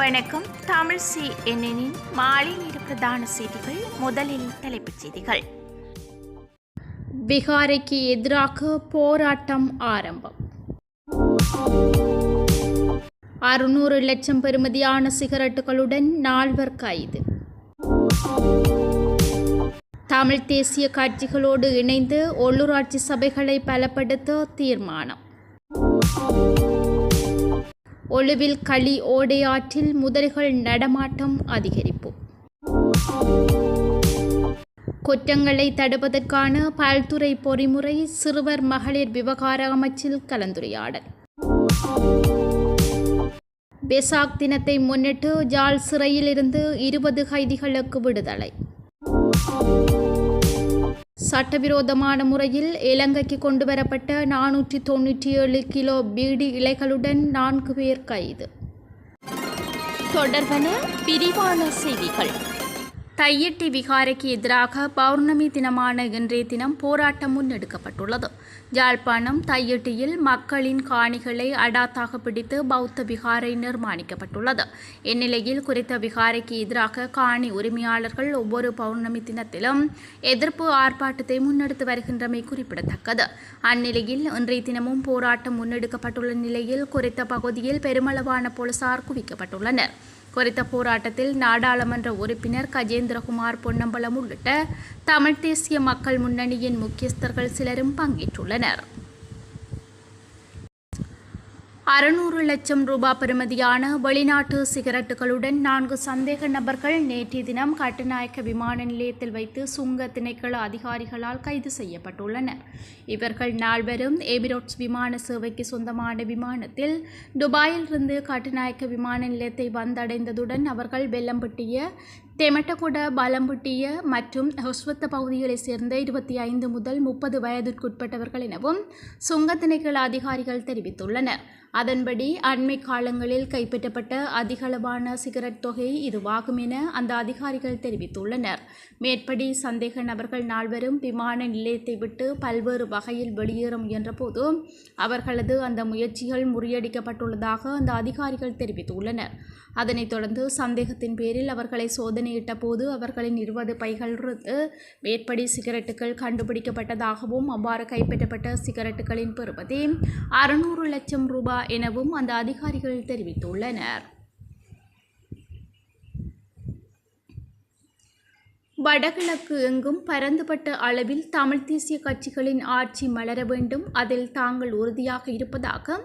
வணக்கம். தமிழ் சி என்னின் மாலை நேர பிரதான செய்திகள். முதலில் தலைப்புச் செய்திகள். பிகாரைக்கு எதிராக போராட்டம் ஆரம்பம். அறுநூறு லட்சம் பெறுமதியான சிகரெட்டுகளுடன் நால்வர் கைது. தமிழ் தேசிய கட்சிகளோடு இணைந்து உள்ளூராட்சி சபைகளை பலப்படுத்த தீர்மானம். ஒழுவில் களி ஓடையாற்றில் முதல்கள் நடமாட்டம் அதிகரிப்பு. குற்றங்களை தடுப்பதற்கான பல்துறை பொறிமுறை சிறுவர் மகளிர் விவகார அமைச்சில் கலந்துரையாடல். பெசாக் தினத்தை முன்னிட்டு ஜால் சிறையிலிருந்து இருபது கைதிகளுக்கு விடுதலை. சட்டவிரோதமான முறையில் இலங்கைக்கு கொண்டுவரப்பட்ட நானூற்றி தொண்ணூற்றி ஏழு கிலோ பீடி இலைகளுடன் நான்கு பேர் கைது. தொடர்பான விரிவான செய்திகள். தையட்டி விகாரைக்கு எதிராக பௌர்ணமி தினமான இன்றைய தினம் போராட்டம் முன்னெடுக்கப்பட்டுள்ளது. யாழ்ப்பாணம் தையட்டியில் மக்களின் காணிகளை அடாத்தாக பிடித்து பௌத்த விகாரை நிர்மாணிக்கப்பட்டுள்ளது. இந்நிலையில் குறித்த விகாரைக்கு எதிராக காணி உரிமையாளர்கள் ஒவ்வொரு பௌர்ணமி தினத்திலும் எதிர்ப்பு ஆர்ப்பாட்டத்தை முன்னெடுத்து வருகின்றமை குறிப்பிடத்தக்கது. அந்நிலையில் இன்றைய தினமும் போராட்டம் முன்னெடுக்கப்பட்டுள்ள நிலையில் குறித்த பகுதியில் பெருமளவான போலீசார் குவிக்கப்பட்டுள்ளனர். குறித்த போராட்டத்தில் நாடாளுமன்ற உறுப்பினர் கஜேந்திரகுமார் பொன்னம்பலம் உள்ளிட்ட தமிழ் தேசிய மக்கள் முன்னணியின் முக்கியஸ்தர்கள் சிலரும் பங்கேற்றுள்ளனர். அறுநூறு லட்சம் ரூபாய் பெறுமதியான வெளிநாட்டு சிகரெட்டுகளுடன் நான்கு சந்தேக நபர்கள் நேற்றைய தினம் கட்டுநாயக்க விமான நிலையத்தில் வைத்து சுங்க திணைக்கள அதிகாரிகளால் கைது செய்யப்பட்டுள்ளனர். இவர்கள் நால்வரும் எமிரோட்ஸ் விமான சேவைக்கு சொந்தமான விமானத்தில் துபாயிலிருந்து கட்டுநாயக்க விமான நிலையத்தை வந்தடைந்ததுடன் அவர்கள் வெல்லம்பட்டிய தெமட்டகுட பலம்புட்டிய மற்றும் ஹொஸ்வத்த பகுதிகளைச் சேர்ந்த இருபத்தி ஐந்து முதல் முப்பது வயதிற்குட்பட்டவர்கள் எனவும் சுங்கத்திணைக்கள அதிகாரிகள் தெரிவித்துள்ளனர். அதன்படி அண்மை காலங்களில் கைப்பற்றப்பட்ட அதிகளவான சிகரெட் தொகை இதுவாகும் என அந்த அதிகாரிகள் தெரிவித்துள்ளனர். மேற்படி சந்தேக நபர்கள் நால்வரும் விமான நிலையத்தை விட்டு பல்வேறு வகையில் வெளியேற முயன்றபோது அவர்களது அந்த முயற்சிகள் முறியடிக்கப்பட்டுள்ளதாக அந்த அதிகாரிகள் தெரிவித்துள்ளனர். அதனைத் தொடர்ந்து சந்தேகத்தின் பேரில் அவர்களை சோதனையிட்ட போது அவர்களின் இருபது பைகளிலிருந்து மேற்படி சிகரெட்டுகள் கண்டுபிடிக்கப்பட்டதாகவும் அவ்வாறு கைப்பற்றப்பட்ட சிகரெட்டுகளின் பெறுமதி அறுநூறு லட்சம் ரூபாய் எனவும் அந்த அதிகாரிகள் தெரிவித்துள்ளனர். வடகிழக்கு எங்கும் பரந்துபட்ட அளவில் தமிழ் தேசிய கட்சிகளின் ஆட்சி மலர வேண்டும். அதில் தாங்கள் உறுதியாக இருப்பதாக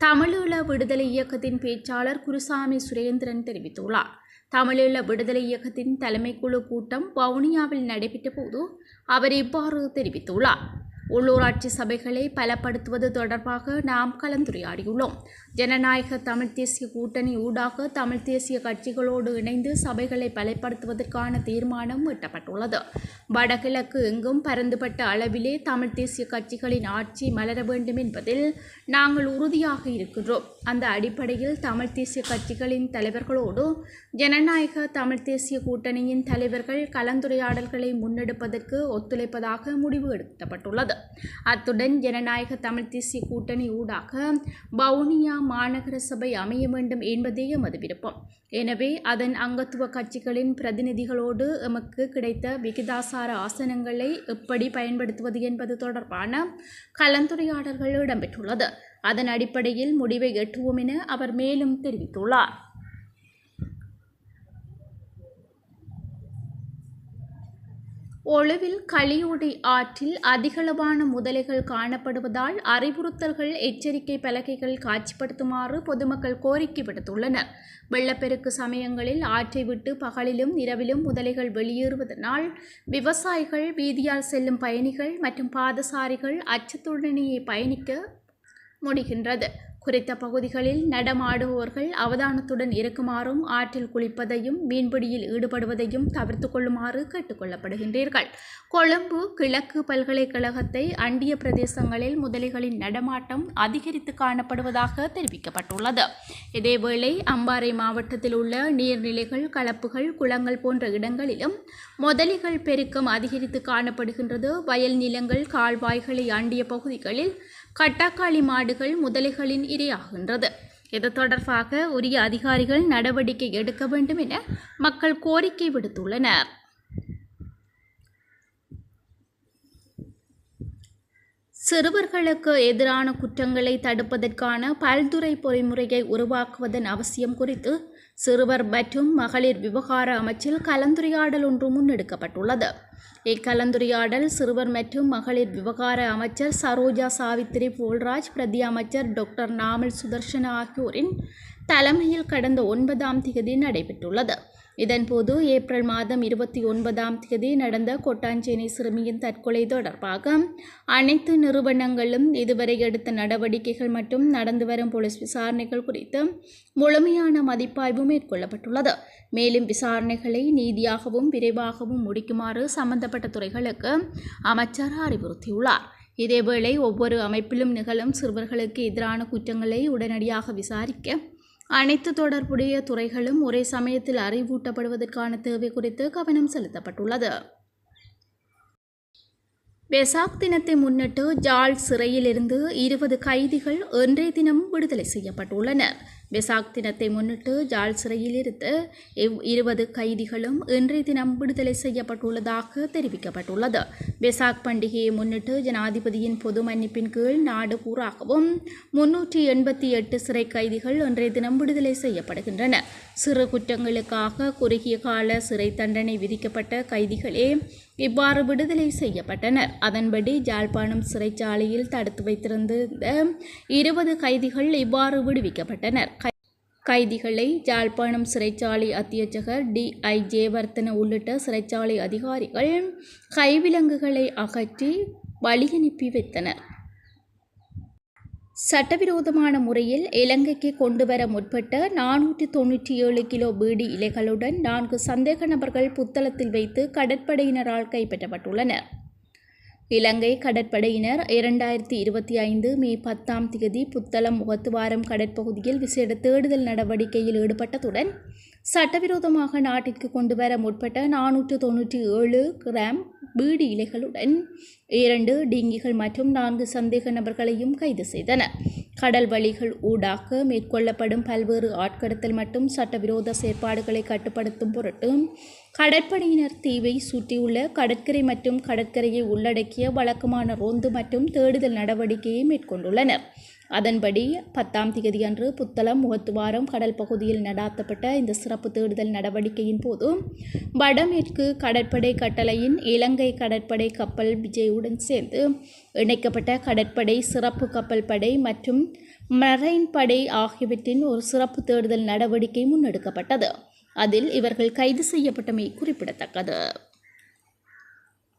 தமிழீழ விடுதலை இயக்கத்தின் பேச்சாளர் குருசாமி சுரேந்திரன் தெரிவித்துள்ளார். தமிழீழ விடுதலை இயக்கத்தின் தலைமைக்குழு கூட்டம் வவுனியாவில் நடைபெற்ற போது அவர் இவ்வாறு தெரிவித்துள்ளார். உள்ளூராட்சி சபைகளை பலப்படுத்துவது தொடர்பாக நாம் கலந்துரையாடியுள்ளோம். ஜனநாயக தமிழ் தேசிய கூட்டணி ஊடாக தமிழ் தேசிய கட்சிகளோடு இணைந்து சபைகளை பலப்படுத்துவதற்கான தீர்மானம் எட்டப்பட்டுள்ளது. வடகிழக்கு எங்கும் பரந்துபட்ட அளவிலே தமிழ் தேசிய கட்சிகளின் ஆட்சி மலர வேண்டும் என்பதில் நாங்கள் உறுதியாக இருக்கின்றோம். அந்த அடிப்படையில் தமிழ் தேசிய கட்சிகளின் தலைவர்களோடு ஜனநாயக தமிழ் தேசிய கூட்டணியின் தலைவர்கள் கலந்துரையாடல்களை முன்னெடுப்பதற்கு ஒத்துழைப்பதாக முடிவு எடுக்கப்பட்டுள்ளது. அத்துடன் ஜனநாயக தமிழ் தேசிய கூட்டணி ஊடாக வவுனியா மாநகர சபை அமைய வேண்டும் என்பதே எமது விருப்பம் எனவே அதன் அங்கத்துவ கட்சிகளின் பிரதிநிதிகளோடு எமக்கு கிடைத்த விகிதாசார ஆசனங்களை எப்படி பயன்படுத்துவது என்பது தொடர்பான கலந்துரையாடல்கள் இடம்பெற்றுள்ளது. அதன் அடிப்படையில் முடிவை எட்டுவோம் என அவர் மேலும் தெரிவித்துள்ளார். ஒழுவில் களியோடை ஆற்றில் அதிகளவான முதலைகள் காணப்படுவதால் அறிவுறுத்தல்கள் எச்சரிக்கை பலகைகள் காட்சிப்படுத்துமாறு பொதுமக்கள் கோரிக்கை விடுத்துள்ளனர். வெள்ளப்பெருக்கு சமயங்களில் ஆற்றை விட்டு பகலிலும் இரவிலும் முதலைகள் வெளியேறுவதனால் விவசாயிகள் வீதியால் செல்லும் பயணிகள் மற்றும் பாதசாரிகள் அச்சத்துடனேயே பயணிக்க முடிகின்றது. குறித்த பகுதிகளில் நடமாடுபவர்கள் அவதானத்துடன் இருக்குமாறும் ஆற்றில் குளிப்பதையும் மீன்பிடியில் ஈடுபடுவதையும் தவிர்த்து கொள்ளுமாறு கேட்டுக்கொள்ளப்படுகின்றீர்கள் கொழும்பு கிழக்கு பல்கலைக்கழகத்தை அண்டிய பிரதேசங்களில் முதலைகளின் நடமாட்டம் அதிகரித்து காணப்படுவதாக தெரிவிக்கப்பட்டுள்ளது. இதேவேளை அம்பாறை மாவட்டத்தில் உள்ள நீர்நிலைகள் களப்புகள் குளங்கள் போன்ற இடங்களிலும் முதலைகள் பெருக்கம் அதிகரித்து காணப்படுகின்றது. வயல் நிலங்கள் கால்வாய்களை அண்டிய பகுதிகளில் கட்டாக்காளி மாடுகள் முதலைகளின் இரையாகின்றது. இது தொடர்பாக உரிய அதிகாரிகள் நடவடிக்கை எடுக்க வேண்டும் என மக்கள் கோரிக்கை விடுத்துள்ளனர். சிறுவர்களுக்கு எதிரான குற்றங்களை தடுப்பதற்கான பல்துறை பொறிமுறையை உருவாக்குவதன் அவசியம் குறித்து சிறுவர் மற்றும் மகளிர் விவகார அமைச்சில் கலந்துரையாடல் ஒன்று முன்னெடுக்கப்பட்டுள்ளது. இக்கலந்துரையாடல் சிறுவர் மற்றும் மகளிர் விவகார அமைச்சர் சரோஜா சாவித்திரி போல்ராஜ் பிரதி அமைச்சர் டாக்டர் நாமல் சுதர்ஷன ஆகியோரின் தலைமையில் கடந்த ஒன்பதாம் தேதி நடைபெற்றுள்ளது. இதன்போது ஏப்ரல் மாதம் இருபத்தி ஒன்பதாம் தேதி நடந்த கொட்டாஞ்சேனை சிறுமியின் தற்கொலை தொடர்பாக அனைத்து நிறுவனங்களும் இதுவரை எடுத்த நடவடிக்கைகள் மற்றும் நடந்து வரும் போலீஸ் விசாரணைகள் குறித்து முழுமையான மதிப்பாய்வு மேற்கொள்ளப்பட்டுள்ளது. மேலும் விசாரணைகளை நீதியாகவும் விரைவாகவும் முடிக்குமாறு சம்பந்தப்பட்ட துறைகளுக்கு அமைச்சர் அறிவுறுத்தியுள்ளார். இதேவேளை ஒவ்வொரு அமைப்பிலும் நிகழும் சிறுவர்களுக்கு எதிரான குற்றங்களை உடனடியாக விசாரிக்க அனைத்து தொடர்புடைய துறைகளும் ஒரே சமயத்தில் அறிவூட்டப்படுவதற்கான தேவை குறித்து கவனம் செலுத்தப்பட்டுள்ளது. வெசாக் தினத்தை முன்னிட்டு ஜால் சிறையிலிருந்து இருபது கைதிகள் இன்றைய தினம் விடுதலை செய்யப்பட்டுள்ளனர். வெசாக் தினத்தை முன்னிட்டு ஜாழ் சிறையில் இவ் இருபது கைதிகளும் இன்றைய தினம் விடுதலை செய்யப்பட்டுள்ளதாக தெரிவிக்கப்பட்டுள்ளது. வெசாக் பண்டிகையை முன்னிட்டு ஜனாதிபதியின் பொது மன்னிப்பின் கீழ் நாடு பூராகவும் முன்னூற்றி எண்பத்தி எட்டு சிறை கைதிகள் இன்றைய தினம் விடுதலை செய்யப்படுகின்றனர் சிறு குற்றங்களுக்காக குறுகிய கால சிறை தண்டனை விதிக்கப்பட்ட கைதிகளே இவ்வாறு விடுதலை செய்யப்பட்டனர். அதன்படி ஜாழ்ப்பாணம் சிறைச்சாலையில் தடுத்து வைத்திருந்த இருபது கைதிகள் இவ்வாறு விடுவிக்கப்பட்டனர். கைதிகளை ஜாழ்ப்பாணம் சிறைச்சாலை அத்தியட்சகர் டி. ஐ. ஜெயவர்த்தன உள்ளிட்ட சிறைச்சாலை அதிகாரிகள் கைவிலங்குகளை அகற்றி வழியனுப்பி வைத்தனர். சட்டவிரோதமான முறையில் இலங்கைக்கு கொண்டுவர முற்பட்ட நானூற்றி தொண்ணூற்றி ஏழு கிலோ பீடி இலைகளுடன் நான்கு சந்தேக நபர்கள் புத்தளத்தில் வைத்து கடற்படையினரால் கைப்பற்றப்பட்டுள்ளனர். இலங்கை கடற்படையினர் இரண்டாயிரத்தி இருபத்தி ஐந்து மே பத்தாம் தேதி புத்தளம் முகத்துவாரம் கடற்பகுதியில் விசேட தேடுதல் நடவடிக்கையில் ஈடுபட்டதுடன் சட்டவிரோதமாக நாட்டிற்கு கொண்டு வர முற்பட்ட நானூற்று தொண்ணூற்றி ஏழு கிராம் பீடி இலைகளுடன் இரண்டு டிங்கிகள் மற்றும் நான்கு சந்தேக நபர்களையும் கைது செய்தன. கடல் வழிகள் ஊடாக மேற்கொள்ளப்படும் பல்வேறு ஆட்கடத்தல் மற்றும் சட்டவிரோத செயற்பாடுகளை கட்டுப்படுத்தும் பொருட்டு கடற்படையினர் தீவை சுற்றியுள்ள கடற்கரை மற்றும் கடற்கரையை உள்ளடக்கிய வழக்கமான ரோந்து மற்றும் தேடுதல் நடவடிக்கையை மேற்கொண்டுள்ளனர். அதன்படி பத்தாம் தேதி அன்று புத்தளம் முகத்துவாரம் கடல் பகுதியில் நடாத்தப்பட்ட இந்த சிறப்பு தேடுதல் நடவடிக்கையின் போது வடமேற்கு கடற்படை கட்டளையின் இலங்கை கடற்படை கப்பல் விஜயுடன் சேர்ந்து இணைக்கப்பட்ட கடற்படை சிறப்பு கப்பல் படை மற்றும் மரைன் படை ஆகியவற்றின் ஒரு சிறப்பு தேடுதல் நடவடிக்கை முன்னெடுக்கப்பட்டது. அதில் இவர்கள் கைது செய்யப்பட்டமை குறிப்பிடத்தக்கது.